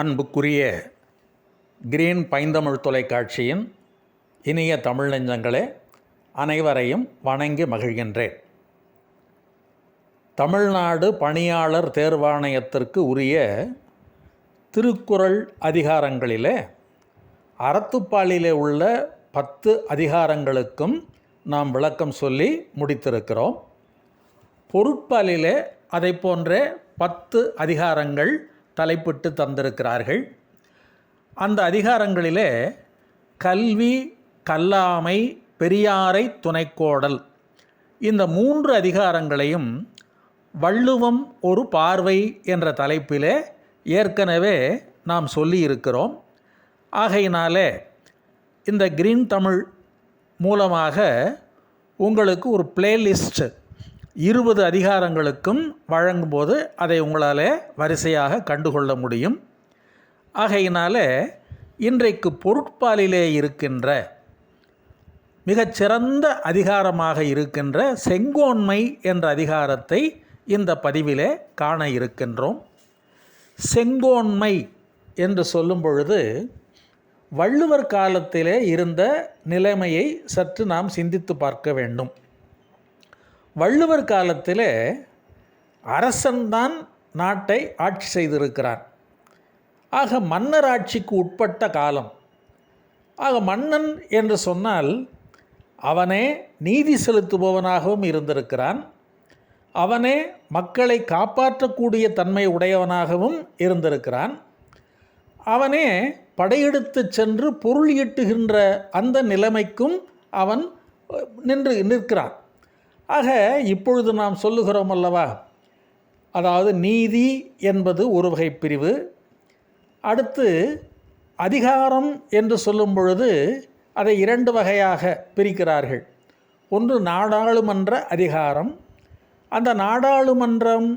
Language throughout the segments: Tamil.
அன்புக்குரிய கிரீன் பைந்தமிழ் தொலைக்காட்சியின் இனிய தமிழ் நெஞ்சங்களே அனைவரையும் வணங்கி மகிழ்கின்றேன். தமிழ்நாடு பணியாளர் தேர்வாணையத்திற்கு உரிய திருக்குறள் அதிகாரங்களிலே அறத்துப்பாலிலே உள்ள பத்து அதிகாரங்களுக்கும் நாம் விளக்கம் சொல்லி முடித்திருக்கிறோம். பொருட்பாலிலே அதை போன்ற பத்து அதிகாரங்கள் தலைப்பிட்டு தந்திருக்கிறார்கள். அந்த அதிகாரங்களிலே கல்வி கல்லாமை பெரியாரை துணைக்கோடல் இந்த மூன்று அதிகாரங்களையும் வள்ளுவம் ஒரு பார்வை என்ற தலைப்பிலே ஏற்கனவே நாம் சொல்லியிருக்கிறோம். ஆகையினாலே இந்த கிரீன் தமிழ் மூலமாக உங்களுக்கு ஒரு பிளேலிஸ்ட் இருபது அதிகாரங்களுக்கும் வழங்கும்போது அதை உங்களால் வரிசையாக கண்டுகொள்ள முடியும். ஆகையினால இன்றைக்கு பொருட்பாலிலே இருக்கின்ற மிகச்சிறந்த அதிகாரமாக இருக்கின்ற செங்கோன்மை என்ற அதிகாரத்தை இந்த பதிவிலே காண இருக்கின்றோம். செங்கோன்மை என்று சொல்லும் பொழுது வள்ளுவர் காலத்திலே இருந்த நிலைமையை சற்று நாம் சிந்தித்து பார்க்க வேண்டும். வள்ளுவர் காலத்தில் அரசன்தான் நாட்டை ஆட்சி செய்திருக்கிறான் ஆக மன்னர் ஆட்சிக்கு உட்பட்ட காலம். ஆக மன்னன் என்று சொன்னால் அவனே நீதி செலுத்துபவனாகவும் இருந்திருக்கிறான். அவனே மக்களை காப்பாற்றக்கூடிய தன்மை உடையவனாகவும் இருந்திருக்கிறான். அவனே படையெடுத்து சென்று பொருள் ஈட்டுகின்ற அந்த நிலைமைக்கும் அவன் நின்று நிற்கிறான். ஆக இப்பொழுது நாம் சொல்லுகிறோம் அல்லவா? அதாவது நீதி என்பது ஒரு வகை பிரிவு. அடுத்து அதிகாரம் என்று சொல்லும் பொழுது அதை இரண்டு வகையாக பிரிக்கிறார்கள். ஒன்று நாடாளுமன்ற அதிகாரம் அந்த நாடாளுமன்றம்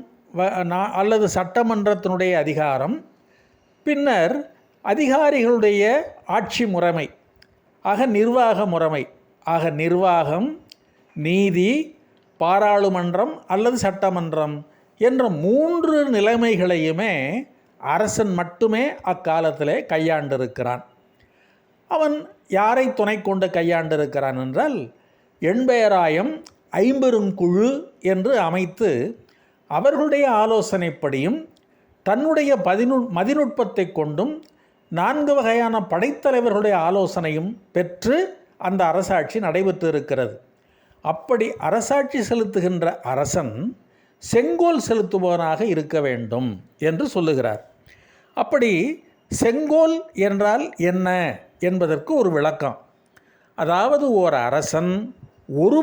அல்லது சட்டமன்றத்தினுடைய அதிகாரம் பின்னர் அதிகாரிகளுடைய ஆட்சி முறைமை ஆக நிர்வாக முறைமை ஆக நிர்வாகம் நீதி பாராளுமன்றம் அல்லது சட்டமன்றம் என்ற மூன்று நிலைமைகளையுமே அரசன் மட்டுமே அக்காலத்திலே கையாண்டிருக்கிறான். அவன் யாரை துணை கொண்டு கையாண்டிருக்கிறான் என்றால் எண்பெயராயம் ஐம்பெருங்குழு என்று அமைத்து அவர்களுடைய ஆலோசனைப்படியும் தன்னுடைய பதினு மதிநுட்பத்தை கொண்டும் நான்கு வகையான படைத்தலைவர்களுடைய ஆலோசனையும் பெற்று அந்த அரசாட்சி நடைபெற்று இருக்கிறது அப்படி அரசாட்சி செலுத்துகின்ற அரசன் செங்கோல் செலுத்துபவனாக இருக்க வேண்டும் என்று சொல்லுகிறார். அப்படி செங்கோல் என்றால் என்ன என்பதற்கு ஒரு விளக்கம். அதாவது ஓர் அரசன் ஒரு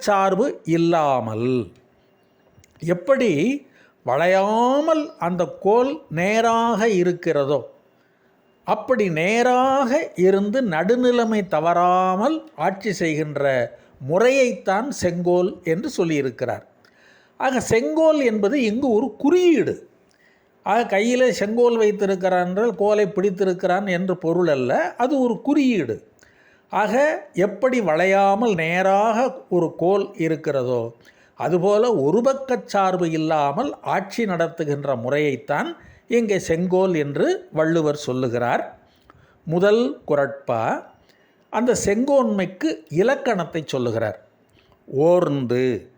சார்பு இல்லாமல் எப்படி வளையாமல் அந்த கோல் நேராக இருக்கிறதோ அப்படி நேராக இருந்து நடுநிலைமை தவறாமல் ஆட்சி செய்கின்ற முறையைத்தான் செங்கோல் என்று சொல்லியிருக்கிறார். ஆக செங்கோல் என்பது இங்கு ஒரு குறியீடு. ஆக கையில் செங்கோல் வைத்திருக்கிறான் என்றால் கோலை பிடித்திருக்கிறான் என்று பொருள் அல்ல அது ஒரு குறியீடு. ஆக எப்படி வளையாமல் நேராக ஒரு கோல் இருக்கிறதோ அதுபோல ஒரு சார்பு இல்லாமல் ஆட்சி நடத்துகின்ற முறையைத்தான் இங்கே செங்கோல் என்று வள்ளுவர் சொல்லுகிறார். முதல் குரட்பா அந்த செங்கோன்மைக்கு இலக்கணத்தை சொல்லுகிறார். ஓர்ந்து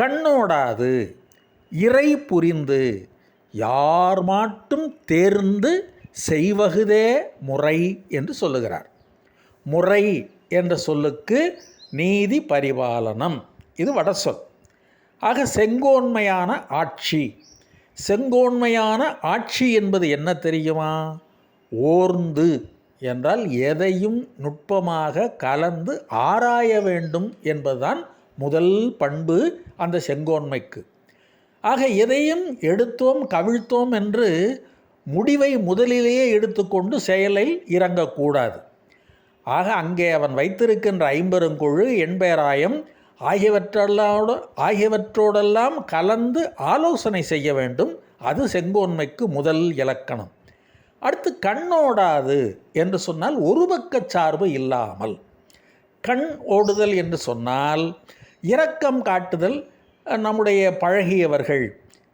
கண்ணோடாது இறை புரிந்து யார் மாட்டும் தேர்ந்து செய்வகுதே முறை என்று சொல்லுகிறார். முறை என்ற சொல்லுக்கு நீதி பரிபாலனம் இது வட சொல். ஆக செங்கோன்மையான ஆட்சி செங்கோன்மையான ஆட்சி என்பது என்ன தெரியுமா? ஓர்ந்து. என்றால் எதையும் நுட்பமாக கலந்து ஆராய வேண்டும் என்பதுதான் முதல் பண்பு அந்த செங்கோன்மைக்கு. ஆக எதையும் எடுத்தோம் கவிழ்த்தோம் என்று முடிவை முதலிலேயே எடுத்துக்கொண்டு செயலில் இறங்கக்கூடாது. ஆக அங்கே அவன் வைத்திருக்கின்ற ஐம்பெருங்குழு எண்பேராயம் ஆகியவற்றோட ஆகியவற்றோடெல்லாம் கலந்து ஆலோசனை செய்ய வேண்டும். அது செங்கோன்மைக்கு முதல் இலக்கணம். அடுத்து கண்ணோடாது என்று சொன்னால் ஒரு பக்க சார்பு இல்லாமல். கண் ஓடுதல் என்று சொன்னால் இரக்கம் காட்டுதல் நம்முடைய பழகியவர்கள்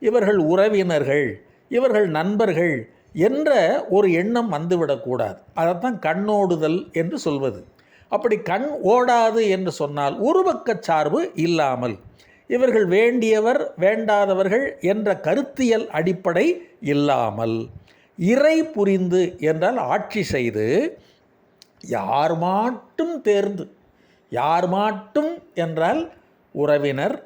இவர்கள் உறவினர்கள் இவர்கள் நண்பர்கள் என்ற ஒரு எண்ணம் வந்துவிடக்கூடாது அதைத்தான் கண்ணோடுதல் என்று சொல்வது. அப்படி கண் ஓடாது என்று சொன்னால் ஒருபக்கச் சார்பு இல்லாமல். இவர்கள் வேண்டியவர் வேண்டாதவர்கள் என்ற கருத்தியல் அடிப்படை இல்லாமல். இறை புரிந்து என்றால் ஆட்சி செய்து யார் மாட்டும் தேர்ந்து யார் மாட்டும் என்றால் உறவினர்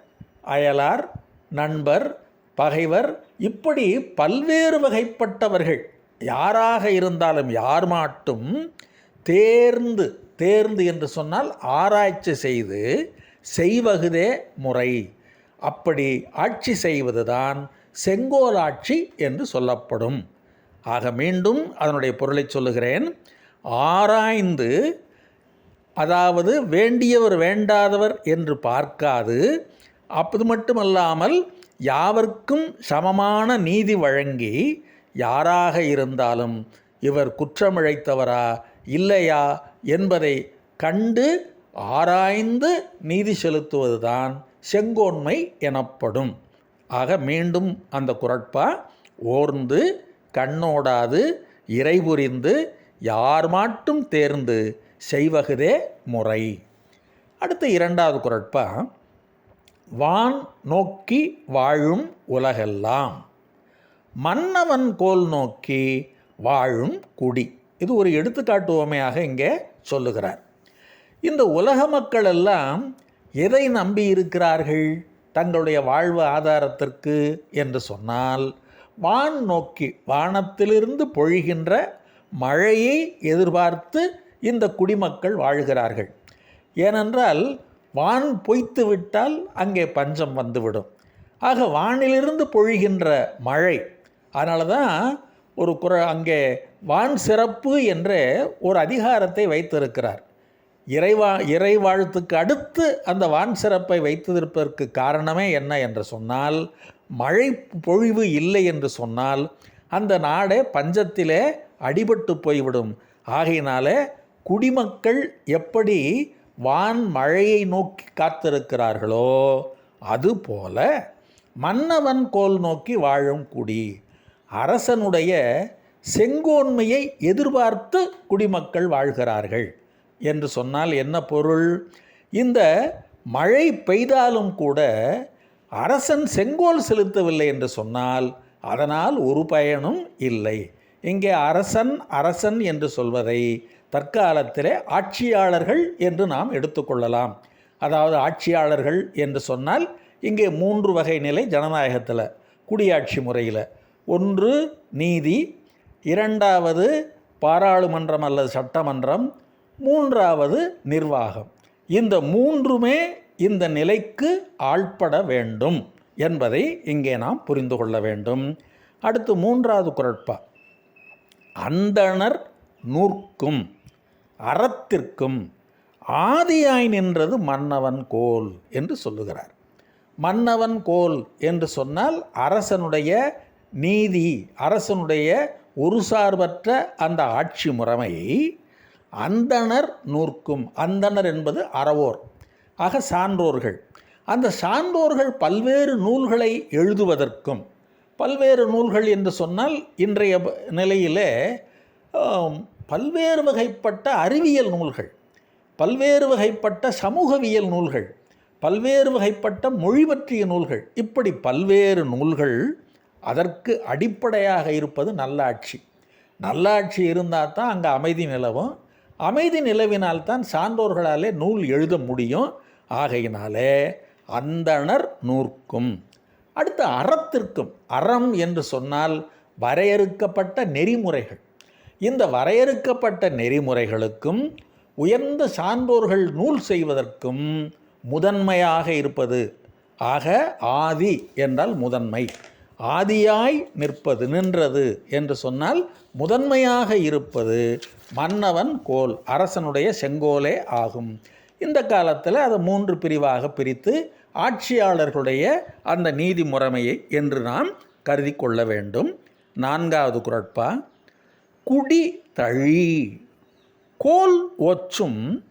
அயலார் நண்பர் பகைவர் இப்படி பல்வேறு வகைப்பட்டவர்கள். யாராக இருந்தாலும் யார் மாட்டும் தேர்ந்து தேர்ந்து என்று சொன்னால் ஆராய்ச்சி செய்து செய்வகுதே முறை. அப்படி ஆட்சி செய்வதுதான் செங்கோல் ஆட்சி என்று சொல்லப்படும். ஆக மீண்டும் அதனுடைய பொருளை சொல்லுகிறேன். ஆராய்ந்து அதாவது வேண்டியவர் வேண்டாதவர் என்று பார்க்காது. அப்பது மட்டுமல்லாமல் யாவர்க்கும் சமமான நீதி வழங்கி யாராக இருந்தாலும் இவர் குற்றமிழைத்தவரா இல்லையா என்பதை கண்டு ஆராய்ந்து நீதி செலுத்துவதுதான் செங்கோன்மை எனப்படும். ஆக மீண்டும் அந்த குரட்பா ஓர்ந்து கண்ணோடாது இறைபுரிந்து யார் மாட்டும் தேர்ந்து செய்வகுதே முறை. அடுத்த இரண்டாவது குரட்பா வான் நோக்கி வாழும் உலகெல்லாம். மன்னவன் கோல் நோக்கி வாழும் குடி. இது ஒரு எடுத்துக்காட்டு உவமையாக இங்கே சொல்லுகிறார். இந்த உலக மக்கள் எல்லாம் எதை நம்பி இருக்கிறார்கள் தங்களுடைய வாழ்வு ஆதாரத்திற்கு என்று சொன்னால் வான் நோக்கி வானத்திலிருந்து பொழிகின்ற மழையை எதிர்பார்த்து இந்த குடிமக்கள் வாழ்கிறார்கள். ஏனென்றால் வான் பொய்த்து விட்டால் அங்கே பஞ்சம் வந்துவிடும். ஆக வானிலிருந்து பொழிகின்ற மழை அதனால தான் ஒரு குர அங்கே வான் சிறப்பு என்ற ஒரு அதிகாரத்தை வைத்திருக்கிறார். இறைவா இறைவாழ்த்துக்கு அடுத்து அந்த வான் சிறப்பை வைத்திருப்பதற்கு காரணமே என்ன என்று சொன்னால் மழை பொழிவு இல்லை என்று சொன்னால் அந்த நாடே பஞ்சத்திலே அடிபட்டு போய்விடும். ஆகையினாலே குடிமக்கள் எப்படி வான் மழையை நோக்கி காத்திருக்கிறார்களோ அதுபோல மன்னவன் கோல் நோக்கி வாழும் குடி. அரசனுடைய செங்கோன்மையை எதிர்பார்த்து குடிமக்கள் வாழ்கிறார்கள். என்று சொன்னால் என்ன பொருள்? இந்த மழை பெய்தாலும் கூட அரசன் செங்கோல் செலுத்தவில்லை என்று சொன்னால் அதனால் ஒரு பயனும் இல்லை. இங்கே அரசன் அரசன் என்று சொல்வதை தற்காலத்திலே ஆட்சியாளர்கள் என்று நாம் எடுத்துக்கொள்ளலாம் அதாவது ஆட்சியாளர்கள் என்று சொன்னால் இங்கே மூன்று வகை நிலை ஜனநாயகத்தில் குடியாட்சி முறையில். ஒன்று நீதி இரண்டாவது பாராளுமன்றம் அல்லது சட்டமன்றம் மூன்றாவது நிர்வாகம். இந்த மூன்றுமே இந்த நிலைக்கு ஆள்பட வேண்டும் என்பதை இங்கே நாம் புரிந்து கொள்ள வேண்டும். அடுத்து மூன்றாவது குரட்பா. அந்தணர் நூற்கும் அறத்திற்கும் ஆதியாய் நின்றது மன்னவன் கோல் என்று சொல்லுகிறார். மன்னவன் கோல் என்று சொன்னால் அரசனுடைய நீதி அரசனுடைய ஒரு சார்பற்ற அந்த ஆட்சி முறைமையை அந்தணர் நூற்கும் அந்தணர் என்பது அறவோர். ஆக சான்றோர்கள். அந்த சான்றோர்கள் பல்வேறு நூல்களை எழுதுவதற்கும் பல்வேறு நூல்கள் என்று சொன்னால் இன்றைய நிலையிலே பல்வேறு வகைப்பட்ட அறிவியல் நூல்கள் பல்வேறு வகைப்பட்ட சமூகவியல் நூல்கள் பல்வேறு வகைப்பட்ட மொழி பற்றிய நூல்கள். இப்படி பல்வேறு நூல்கள் அதற்கு அடிப்படையாக இருப்பது நல்லாட்சி. நல்லாட்சி இருந்தால் தான் அங்கே அமைதி நிலவும். அமைதி நிலவினால்தான் சான்றோர்களாலே நூல் எழுத முடியும். ஆகையினாலே அந்தணர் நூற்கும். அடுத்து அறத்திற்கும். அறம் என்று சொன்னால் வரையறுக்கப்பட்ட நெறிமுறைகள். இந்த வரையறுக்கப்பட்ட நெறிமுறைகளுக்கும் உயர்ந்த சான்றோர்கள் நூல் செய்வதற்கும் முதன்மையாக இருப்பது ஆக ஆதி என்றால் முதன்மை. ஆதியாய் நிற்பது நின்றது என்று சொன்னால் முதன்மையாக இருப்பது மன்னவன் கோல் அரசனுடைய செங்கோலே ஆகும். இந்த காலத்தில் அதை மூன்று பிரிவாக பிரித்து ஆட்சியாளர்களுடைய அந்த நீதி முறைமையை என்று நாம் கருதி கொள்ள வேண்டும். நான்காவது குரட்பா குடி தழி. கோல் ஒச்சும்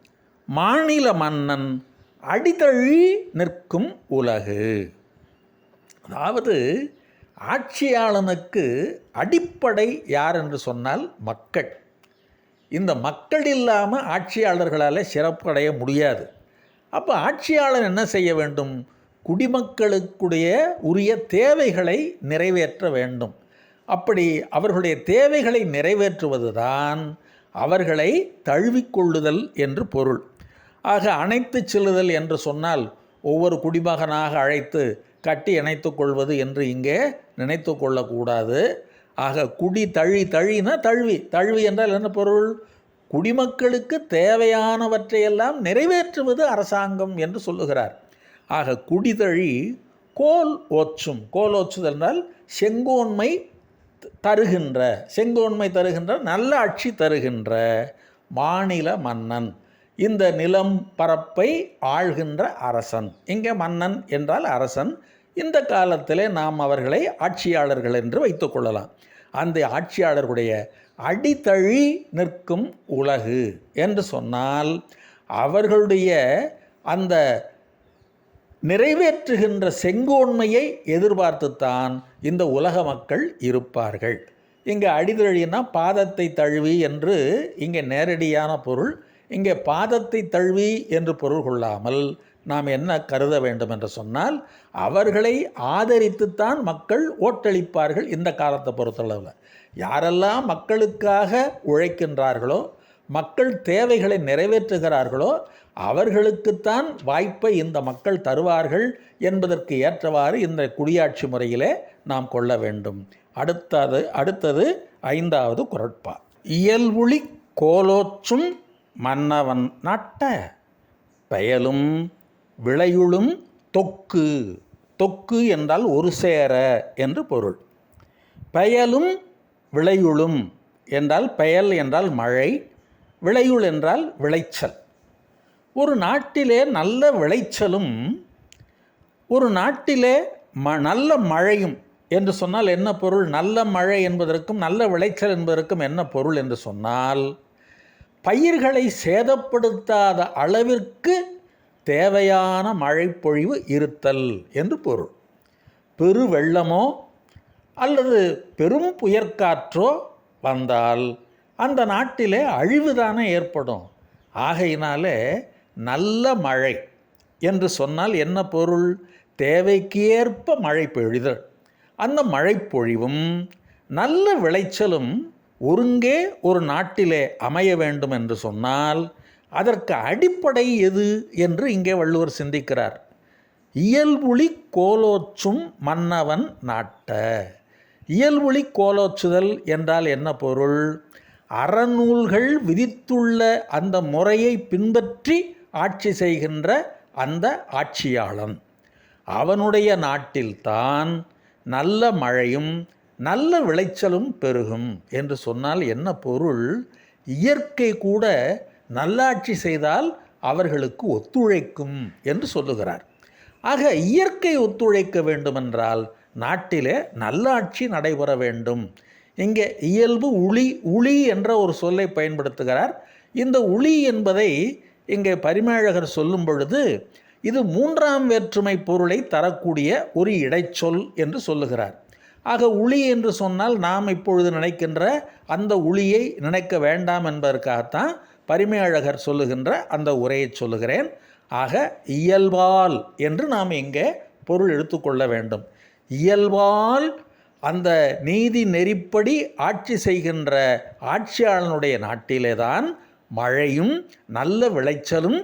மாநில மன்னன் அடிதழி நிற்கும் உலகு. அதாவது ஆட்சியாளனுக்கு அடிப்படை யார் என்று சொன்னால் மக்கள். இந்த மக்கள் இல்லாமல் ஆட்சியாளர்களால் சிறப்படைய முடியாது. அப்போ ஆட்சியாளர் என்ன செய்ய வேண்டும்? குடிமக்களுக்குடைய உரிய தேவைகளை நிறைவேற்ற வேண்டும். அப்படி அவர்களுடைய தேவைகளை நிறைவேற்றுவது தான் அவர்களை தழுவிக்கொள்ளுதல் என்று பொருள். ஆக அணைத்து செல்லுதல் என்று சொன்னால் ஒவ்வொரு குடிமகனாக அழைத்து கட்டி இணைத்து கொள்வது என்று இங்கே நினைத்து கொள்ளக்கூடாது ஆக குடி தழி தழினா தழுவி. தழுவி என்றால் என்ன பொருள்? குடிமக்களுக்கு தேவையானவற்றையெல்லாம் நிறைவேற்றுவது அரசாங்கம் என்று சொல்லுகிறார். ஆக குடிதழி கோல் ஓச்சும். கோல் ஓச்சுதல் என்றால் செங்கோன்மை தருகின்ற. செங்கோன்மை தருகின்ற நல்ல ஆட்சி தருகின்ற மாநில மன்னன். இந்த நிலம் பரப்பை ஆள்கின்ற அரசன். இங்கே மன்னன் என்றால் அரசன். இந்த காலத்தில் நாம் அவர்களை ஆட்சியாளர்கள் என்று வைத்துக்கொள்ளலாம் அந்த ஆட்சியாளர்களுடைய அடித்தழி நிற்கும் உலகு என்று சொன்னால் அவர்களுடைய அந்த நிறைவேற்றுகின்ற செங்கோன்மையை எதிர்பார்த்துத்தான் இந்த உலக மக்கள் இருப்பார்கள். இங்கே அடிதழினா பாதத்தை தழுவி என்று இங்கே நேரடியான பொருள் இங்கே பாதத்தை தழுவி என்று பொருள் கொள்ளாமல் நாம் என்ன கருத வேண்டும் என்று சொன்னால் அவர்களை ஆதரித்துத்தான் மக்கள் ஓட்டளிப்பார்கள் இந்த காலத்தை பொறுத்தளவில். யாரெல்லாம் மக்களுக்காக உழைக்கின்றார்களோ மக்கள் தேவைகளை நிறைவேற்றுகிறார்களோ அவர்களுக்குத்தான் வாய்ப்பை இந்த மக்கள் தருவார்கள் என்பதற்கு ஏற்றவாறு இந்த குடியாட்சி முறையிலே நாம் கொள்ள வேண்டும். அடுத்தது அடுத்தது ஐந்தாவது குரட்பா. இயல்புளி கோலோச்சும் மன்னவன் நட்ட பெயலும் விளையுளும் தொக்கு. தொக்கு என்றால் ஒரு சேர என்று பொருள். பெயலும் விளையுளும் என்றால் பெயல் என்றால் மழை விளையுள் என்றால் விளைச்சல். ஒரு நாட்டிலே நல்ல விளைச்சலும் ஒரு நாட்டிலே ம நல்ல மழையும் என்று சொன்னால் என்ன பொருள்? நல்ல மழை என்பதற்கும் நல்ல விளைச்சல் என்பதற்கும் என்ன பொருள் என்று சொன்னால் பயிர்களை சேதப்படுத்தாத அளவிற்கு தேவையான மழைப்பொழிவு இருத்தல் என்று பொருள். பெரு வெள்ளமோ அல்லது பெரும் புயற்காற்றோ வந்தால் அந்த நாட்டிலே அழிவு தானே ஏற்படும். ஆகையினாலே நல்ல மழை என்று சொன்னால் என்ன பொருள்? தேவைக்கு ஏற்ப மழை பொழிதல் அந்த மழைப்பொழிவும் நல்ல விளைச்சலும் ஒருங்கே ஒரு நாட்டிலே அமைய வேண்டும் என்று சொன்னால் அதற்கு அடிப்படை எது என்று இங்கே வள்ளுவர் சிந்திக்கிறார். இயல்புளி கோலோச்சும் மன்னவன் நாட்ட. இயல்புளி கோலோச்சுதல் என்றால் என்ன பொருள்? அறநூல்கள் விதித்துள்ள அந்த முறையை பின்பற்றி ஆட்சி செய்கின்ற அந்த ஆட்சியாளன். அவனுடைய நாட்டில்தான் நல்ல மழையும் நல்ல விளைச்சலும் பெருகும் என்று சொன்னால் என்ன பொருள்? இயற்கை கூட நல்லாட்சி செய்தால் அவர்களுக்கு ஒத்துழைக்கும் என்று சொல்லுகிறார். ஆக இயற்கை ஒத்துழைக்க வேண்டுமென்றால் நாட்டிலே நல்லாட்சி நடைபெற வேண்டும். இங்கே இயல்பு உளி உளி என்ற ஒரு சொல்லை பயன்படுத்துகிறார். இந்த உளி என்பதை இங்கே பரிமேழகர் சொல்லும் பொழுது இது மூன்றாம் வேற்றுமை பொருளை தரக்கூடிய ஒரு இடைச்சொல் என்று சொல்லுகிறார். ஆக உளி என்று சொன்னால் நாம் இப்பொழுது நினைக்கின்ற அந்த உளியை நினைக்க வேண்டாம் என்பதற்காகத்தான் பரிமையழகர் சொல்லுகின்ற அந்த உரையை சொல்லுகிறேன். ஆக இயல்பால் என்று நாம் இங்கே பொருள் எடுத்துக்கொள்ள வேண்டும். இயல்பால் அந்த நீதி நெறிப்படி ஆட்சி செய்கின்ற ஆட்சியாளனுடைய நாட்டிலே தான் மழையும் நல்ல விளைச்சலும்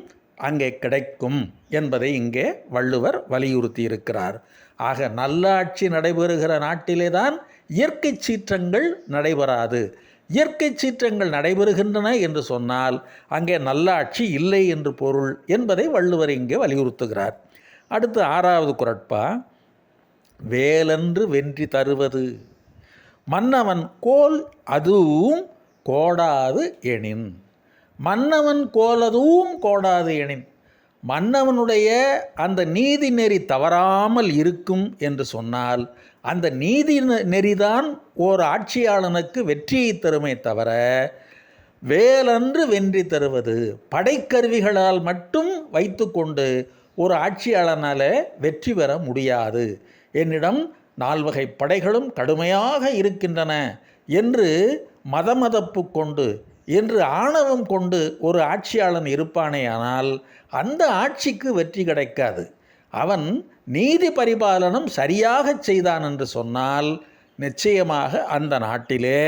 அங்கே கிடைக்கும் என்பதை இங்கே வள்ளுவர் வலியுறுத்தி இருக்கிறார் ஆக நல்லாட்சி நடைபெறுகிற நாட்டிலே தான் இயற்கை சீற்றங்கள் நடைபெறாது. இயற்கை சீற்றங்கள் நடைபெறுகின்றன என்று சொன்னால் அங்கே நல்லாட்சி இல்லை என்று பொருள் என்பதை வள்ளுவர் இங்கே வலியுறுத்துகிறார். அடுத்து ஆறாவது குரட்பா வேலன்று வென்றி தருவது மன்னவன் கோல் அதுவும் கோடாது எனின் மன்னவன் கோலதுவும் கோடாது எனின் மன்னவனுடைய அந்த நீதி நெறி தவறாமல் இருக்கும் என்று சொன்னால் அந்த நீதி நெறிதான் ஓர் ஆட்சியாளனுக்கு வெற்றியை தருமே தவிர வேலன்று வென்றி தருவது. படைக்கருவிகளால் மட்டும் வைத்துக்கொண்டு ஒரு ஆட்சியாளனால் வெற்றி பெற முடியாது. என்னிடம் நால்வகை படைகளும் கடுமையாக இருக்கின்றன என்று மதமதப்பு கொண்டு என்று ஆணவம் கொண்டு ஒரு ஆட்சியாளன் இருப்பானேயானால் அந்த ஆட்சிக்கு வெற்றி கிடைக்காது. அவன் நீதி பரிபாலனம் சரியாக செய்தான் என்று சொன்னால் நிச்சயமாக அந்த நாட்டிலே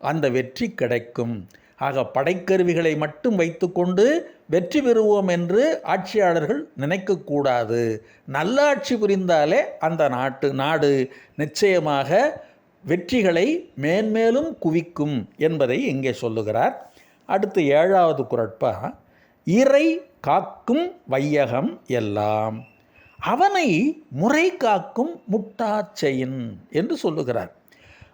அந்த வெற்றி கிடைக்கும். ஆக படைக்கருவிகளை மட்டும் வைத்துக்கொண்டு வெற்றி பெறுவோம் என்று ஆட்சியாளர்கள் நினைக்கக்கூடாது. நல்லாட்சி புரிந்தாலே அந்த நாட்டு நாடு நிச்சயமாக வெற்றிகளை மேன்மேலும் குவிக்கும் என்பதை இங்கே சொல்லுகிறார். அடுத்து ஏழாவது குரட்பா இறை காக்கும் வையகம் எல்லாம். அவனை முறை காக்கும் முட்டாச்செயின் என்று சொல்லுகிறார்.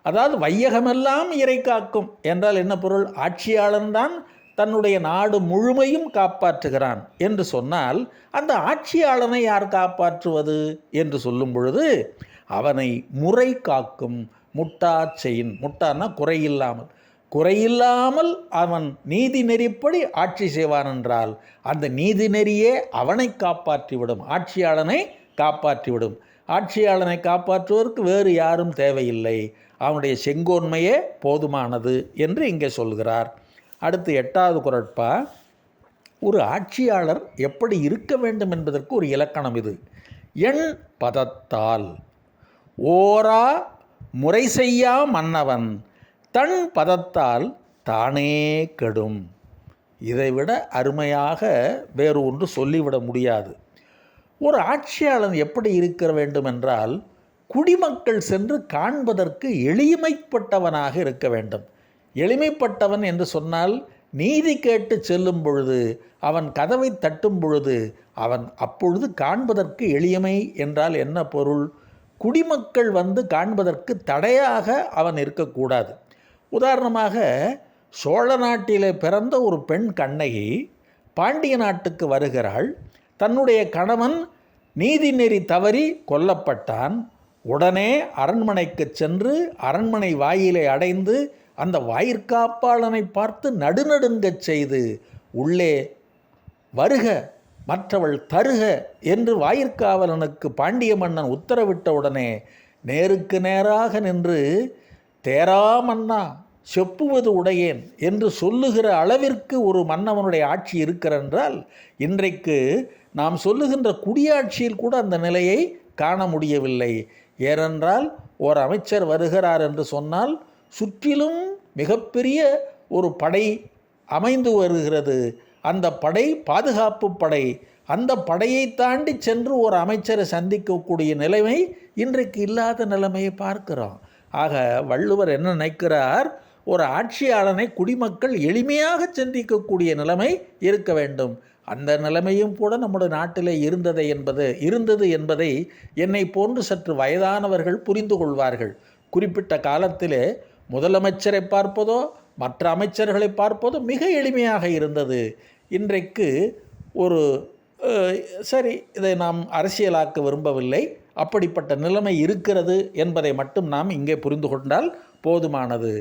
அதாவது வையகமெல்லாம் இறை காக்கும் என்றால் என்ன பொருள்? ஆட்சியாளன்தான் தன்னுடைய நாடு முழுமையும் காப்பாற்றுகிறான் என்று சொன்னால் அந்த ஆட்சியாளனை யார் காப்பாற்றுவது என்று சொல்லும் பொழுது அவனை முறை காக்கும் முட்டா செயின் முட்டான்னா குறையில்லாமல். குறையில்லாமல் அவன் நீதி நெறிப்படி ஆட்சி செய்வான் என்றால் அந்த நீதி நெறியே அவனை காப்பாற்றிவிடும். ஆட்சியாளனை காப்பாற்றிவிடும். ஆட்சியாளனை காப்பாற்றுவதற்கு வேறு யாரும் தேவையில்லை. அவனுடைய செங்கோன்மையே போதுமானது என்று இங்கே சொல்கிறார். அடுத்து எட்டாவது குரட்பா ஒரு ஆட்சியாளர் எப்படி இருக்க வேண்டும் என்பதற்கு ஒரு இலக்கணம் இது. எண் பதத்தால் ஓரா முறை செய்யா மன்னவன் தன் பதத்தால் தானே கெடும். இதைவிட அருமையாக வேறு ஒன்று சொல்லிவிட முடியாது. ஒரு ஆட்சியாளன் எப்படி இருக்க வேண்டும் என்றால் குடிமக்கள் சென்று காண்பதற்கு எளிமைப்பட்டவனாக இருக்க வேண்டும். எளிமைப்பட்டவன் என்று சொன்னால் நீதி கேட்டு செல்லும் பொழுது அவன் கதவை தட்டும் பொழுது அவன் அப்பொழுது காண்பதற்கு எளியமை என்றால் என்ன பொருள்? குடிமக்கள் வந்து காண்பதற்கு தடையாக அவன் இருக்கக்கூடாது. உதாரணமாக சோழ நாட்டிலே பிறந்த ஒரு பெண் கண்ணகி பாண்டிய நாட்டுக்கு வருகிறாள். தன்னுடைய கணவன் நீதிநெறி தவறி கொல்லப்பட்டான். உடனே அரண்மனைக்கு சென்று அரண்மனை வாயிலை அடைந்து அந்த வாயிற்காப்பாளனை பார்த்து நடுநடுங்கச் செய்து உள்ளே வருக மற்றவள் தருக என்று வாயிற்காவலனுக்கு பாண்டிய மன்னன் உத்தரவிட்ட உடனே நேருக்கு நேராக நின்று தேராமன்னா செப்புவது உடையேன் என்று சொல்லுகிற அளவிற்கு ஒரு மன்னவனுடைய ஆட்சி இருக்கிறென்றால் இன்றைக்கு நாம் சொல்லுகின்ற குடியாட்சியில் கூட அந்த நிலையை காண முடியவில்லை. ஏனென்றால் ஓர் அமைச்சர் வருகிறார் என்று சொன்னால் சுற்றிலும் மிகப்பெரிய ஒரு படை அமைந்து வருகிறது. அந்த படை பாதுகாப்பு படை. அந்த படையை தாண்டி சென்று ஒரு அமைச்சரை சந்திக்கக்கூடிய நிலைமை இன்றைக்கு இல்லாத நிலைமையை பார்க்கிறோம். ஆக வள்ளுவர் என்ன நினைக்கிறார்? ஒரு ஆட்சியாளனை குடிமக்கள் எளிமையாக சிந்திக்கக்கூடிய நிலைமை இருக்க வேண்டும். அந்த நிலைமையும் கூட நம்முடைய நாட்டிலே இருந்ததை என்பது இருந்தது என்பதை என்னை போன்று சற்று வயதானவர்கள் புரிந்து கொள்வார்கள். குறிப்பிட்ட காலத்திலே முதலமைச்சரை பார்ப்பதோ மற்ற அமைச்சர்களை பார்ப்பதோ மிக எளிமையாக இருந்தது. இன்றைக்கு ஒரு சரி இதை நாம் அரசியலாக்க விரும்பவில்லை. அப்படிப்பட்ட நிலைமை இருக்கிறது என்பதை மட்டும் நாம் இங்கே புரிந்து கொண்டால் போதுமானது.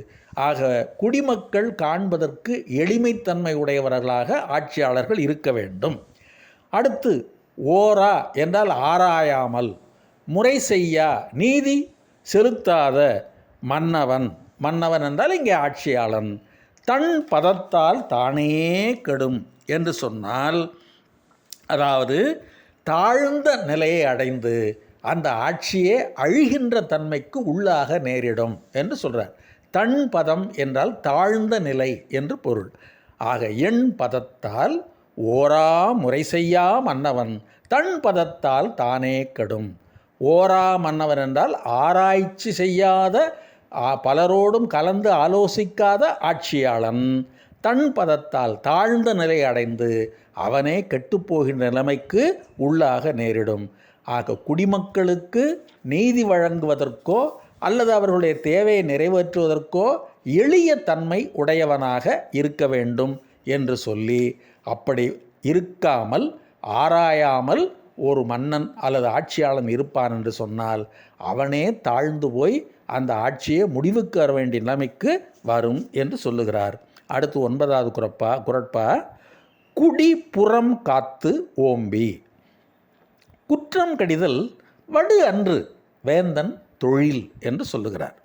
ஆக குடிமக்கள் காண்பதற்கு எளிமைத்தன்மை உடையவர்களாக ஆட்சியாளர்கள் இருக்க வேண்டும். அடுத்து ஓரா என்றால் ஆராயாமல் முறை செய்யா நீதி செலுத்தாத மன்னவன். மன்னவன் என்றால் இங்கே ஆட்சியாளன். தன் பதத்தால் தானே கெடும் என்று சொன்னால் அதாவது தாழ்ந்த நிலையை அடைந்து அந்த ஆட்சியே அழிகின்ற தன்மைக்கு உள்ளாக நேரிடும் என்று சொல்கிறார் தன் பதம் என்றால் தாழ்ந்த நிலை என்று பொருள். ஆக எண் பதத்தால் ஓரா முறை செய்யா மன்னவன் தன் பதத்தால் தானே கெடும். ஓரா மன்னவன் என்றால் ஆராய்ச்சி செய்யாத பலரோடும் கலந்து ஆலோசிக்காத ஆட்சியாளன். தன் பதத்தால் தாழ்ந்த நிலை அடைந்து அவனே கெட்டுப்போகின்ற நிலைமைக்கு உள்ளாக நேரிடும். ஆக குடிமக்களுக்கு நீதி வழங்குவதற்கோ அல்லது அவர்களுடைய தேவையை நிறைவேற்றுவதற்கோ எளிய தன்மை உடையவனாக இருக்க வேண்டும் என்று சொல்லி அப்படி இருக்காமல் ஆராயாமல் ஒரு மன்னன் அல்லது ஆட்சியாளன் இருப்பான் என்று சொன்னால் அவனே தாழ்ந்து போய் அந்த ஆட்சியை முடிவுக்கு வர வேண்டிய நிலைமைக்கு வரும் என்று சொல்லுகிறார். அடுத்து ஒன்பதாவது குரப்பா குரட்பா குடி புறம் காத்து ஓம்பி. குற்றம் கடிதல் வடு அன்று வேந்தன் தொழில் என்று சொல்லுகிறார்.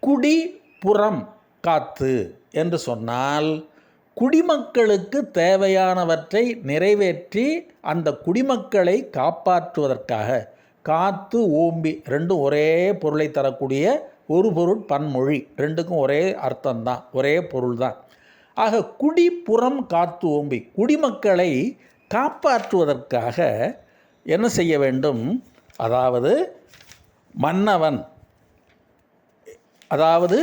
குடி புறம் காத்து என்று சொன்னால் குடிமக்களுக்கு தேவையானவற்றை நிறைவேற்றி அந்த குடிமக்களை காப்பாற்றுவதற்காக காத்து ஓம்பி ரெண்டும் ஒரே பொருளை தரக்கூடிய ஒரு பொருள் பன்மொழி ரெண்டுக்கும் ஒரே அர்த்தம்தான் ஒரே பொருள் தான் ஆக குடிப்புறம் காத்து ஓம்பி குடிமக்களை காப்பாற்றுவதற்காக என்ன செய்ய வேண்டும்? அதாவது மன்னவன் அதாவது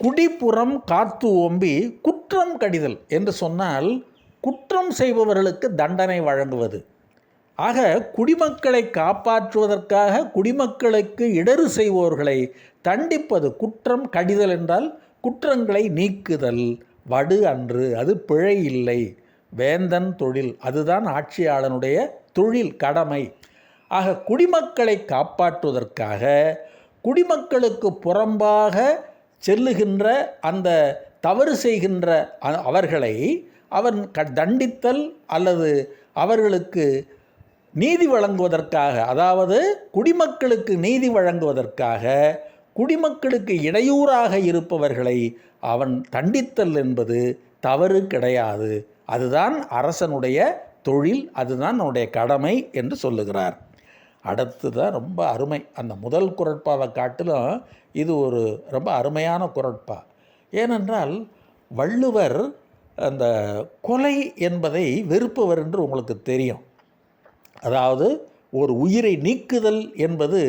குடிப்புறம் காத்து ஓம்பி குற்றம் கடிதல் என்று சொன்னால் குற்றம் செய்பவர்களுக்கு தண்டனை வழங்குவது. ஆக குடிமக்களை காப்பாற்றுவதற்காக குடிமக்களுக்கு இடறு செய்வோர்களை தண்டிப்பது குற்றம் கடிதல் என்றால் குற்றங்களை நீக்குதல். வடு அன்று அது பிழை இல்லை. வேந்தன் தொழில். அதுதான் ஆட்சியாளனுடைய தொழில் கடமை. ஆக குடிமக்களை காப்பாற்றுவதற்காக குடிமக்களுக்கு புறம்பாக செல்லுகின்ற அந்த தவறு செய்கின்ற அவர்களை அவன் க தண்டித்தல் அல்லது அவர்களுக்கு நீதி வழங்குவதற்காக அதாவது குடிமக்களுக்கு நீதி வழங்குவதற்காக குடிமக்களுக்கு இடையூறாக இருப்பவர்களை அவன் தண்டித்தல் என்பது தவறு கிடையாது. அதுதான் அரசனுடைய தொழில் அதுதான் அவனுடைய கடமை என்று சொல்லுகிறார். அடுத்து தான் ரொம்ப அருமை. அந்த முதல் குரட்பாவை காட்டிலும் இது ஒரு ரொம்ப அருமையான குரட்பா. ஏனென்றால் வள்ளுவர் அந்த கொலை என்பதை வெறுப்பவர் என்று உங்களுக்கு தெரியும். அதாவது ஒரு உயிரை நீக்குதல் என்பது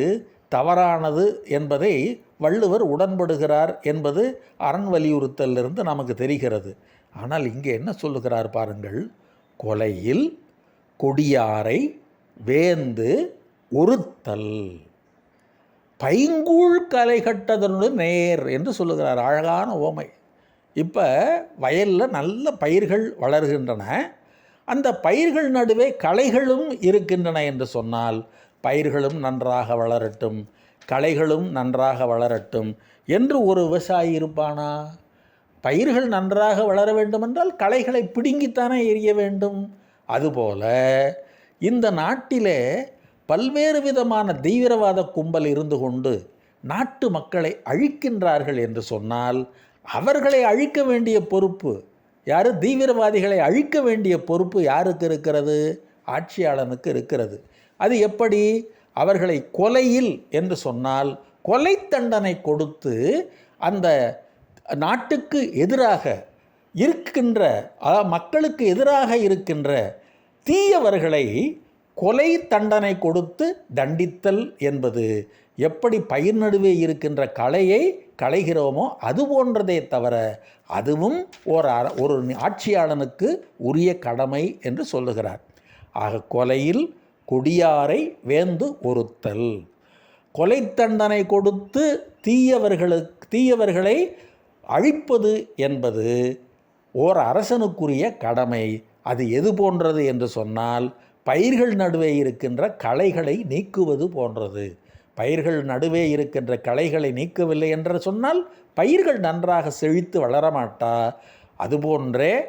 தவறானது என்பதை வள்ளுவர் உடன்படுகிறார் என்பது அரண் வலியுறுத்தலிருந்து நமக்கு தெரிகிறது. ஆனால் இங்கே என்ன சொல்லுகிறார் பாருங்கள். கொலையில் கொடியாரை வேந்து ஒருத்தல். பைங்கூழ் கலை கட்டதனுடன் நேர் என்று சொல்லுகிறார். அழகான ஓமை. இப்போ வயலில் நல்ல பயிர்கள் வளர்கின்றன. அந்த பயிர்கள் நடுவே களைகளும் இருக்கின்றன என்று சொன்னால் பயிர்களும் நன்றாக வளரட்டும். களைகளும் நன்றாக வளரட்டும். என்று ஒரு விவசாயி இருப்பானா? பயிர்கள் நன்றாக வளர வேண்டுமென்றால் களைகளை பிடுங்கித்தானே எரிய வேண்டும். அதுபோல இந்த நாட்டிலே பல்வேறு விதமான தீவிரவாத கும்பல் இருந்து கொண்டு நாட்டு மக்களை அழிக்கின்றார்கள் என்று சொன்னால் அவர்களை அழிக்க வேண்டிய பொறுப்பு யார்? தீவிரவாதிகளை அழிக்க வேண்டிய பொறுப்பு யாருக்கு இருக்கிறது? ஆட்சியாளனுக்கு இருக்கிறது. அது எப்படி? அவர்களை கொலையில் என்று சொன்னால் கொலை தண்டனை கொடுத்து அந்த நாட்டுக்கு எதிராக இருக்கின்ற அதாவது மக்களுக்கு எதிராக இருக்கின்ற தீயவர்களை கொலை தண்டனை கொடுத்து தண்டித்தல் என்பது எப்படி பயிர் நடுவே இருக்கின்ற கலையை களைகிறோமோ அது போன்றதே தவிர அதுவும் ஒரு ஒரு ஆட்சியாளனுக்கு உரிய கடமை என்று சொல்லுகிறார். ஆக கொலையில் கொடியாரை வேந்து ஒருத்தல். கொலை தண்டனை கொடுத்து தீயவர்களுக்கு தீயவர்களை அழிப்பது என்பது ஓர் அரசனுக்குரிய கடமை. அது எது போன்றது என்று சொன்னால் பயிர்கள் நடுவே இருக்கின்ற களைகளை நீக்குவது போன்றது. பயிர்கள் நடுவே இருக்கின்ற களைகளை நீக்கவில்லை என்று சொன்னால் பயிர்கள் நன்றாக செழித்து வளரமாட்டா? அதுபோன்றே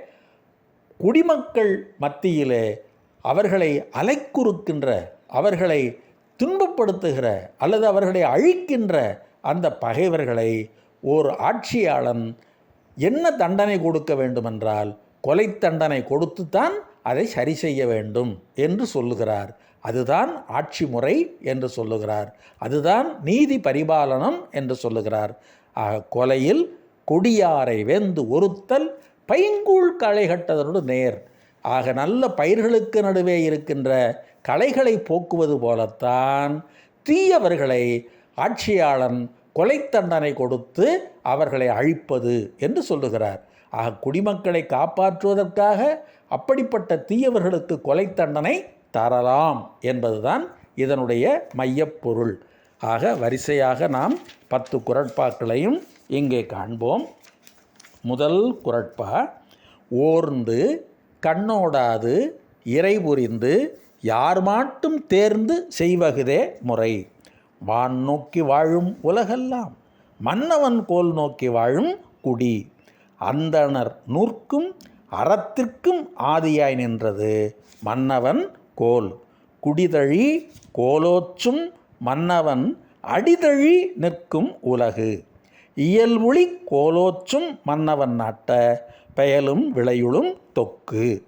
குடிமக்கள் மத்தியிலே அவர்களை அலைக்குறுக்கின்ற அவர்களை துன்பப்படுத்துகிற அல்லது அவர்களை அழிக்கின்ற அந்த பகைவர்களை ஓர் ஆட்சியாளன் என்ன தண்டனை கொடுக்க வேண்டுமென்றால் கொலை தண்டனை கொடுத்துத்தான் அதை சரி செய்ய வேண்டும் என்று சொல்லுகிறார். அதுதான் ஆட்சி முறை என்று சொல்லுகிறார். அதுதான் நீதி பரிபாலனம் என்று சொல்லுகிறார். ஆக கொலையில் கொடியாரை வெந்து ஒருத்தல் பைங்கூழ் களை கட்டதனோடு நேர். ஆக நல்ல பயிர்களுக்கு நடுவே இருக்கின்ற களைகளை போக்குவது போலத்தான் தீயவர்களை ஆட்சியாளன் கொலை தண்டனை கொடுத்து அவர்களை அழிப்பது என்று சொல்லுகிறார். ஆக குடிமக்களை காப்பாற்றுவதற்காக அப்படிப்பட்ட தீயவர்களுக்கு கொலை தண்டனை தரலாம் என்பதுதான் இதனுடைய மையப்பொருள். ஆக வரிசையாக நாம் பத்து குரட்பாக்களையும் இங்கே காண்போம். முதல் குரட்பா ஓர்ந்து கண்ணோடாது இறை புரிந்து யார் மாட்டும் தேர்ந்து செய்வகுதே முறை. வான் நோக்கி வாழும் உலகெல்லாம் மன்னவன் கோல் நோக்கி வாழும் குடி. அந்தணர் நூற்கும் அறத்திற்கும் ஆதியாய் நின்றது மன்னவன் கோல். குடிதழி கோலோச்சும் மன்னவன் அடிதழி நிற்கும் உலகு. இயல்மொழி கோலோச்சும் மன்னவன் நாட்ட பெயலும் விளையுளும் தொக்கு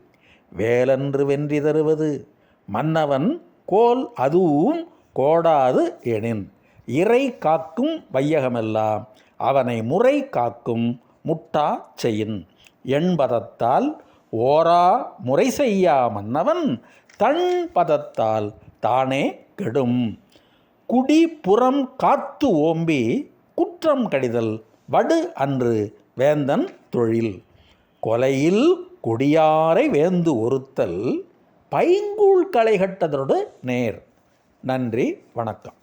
வேலன்று வென்றி தருவது. மன்னவன் கோல் அதுவும் கோடாது எனின். இறை காக்கும் வையகமெல்லாம் அவனை முறை காக்கும் முட்டா செயின். எண்பதத்தால் ஓரா முறை செய்யா மன்னவன் தன் பதத்தால் தானே கெடும். குடி புறம் காத்து ஓம்பி குற்றம் கடிதல் வடு அன்று வேந்தன் தொழில். கொலையில் கொடியாரை வேந்து ஒருத்தல் பைங்கூழ் களை கட்டதோடு நேர். நன்றி வணக்கம்.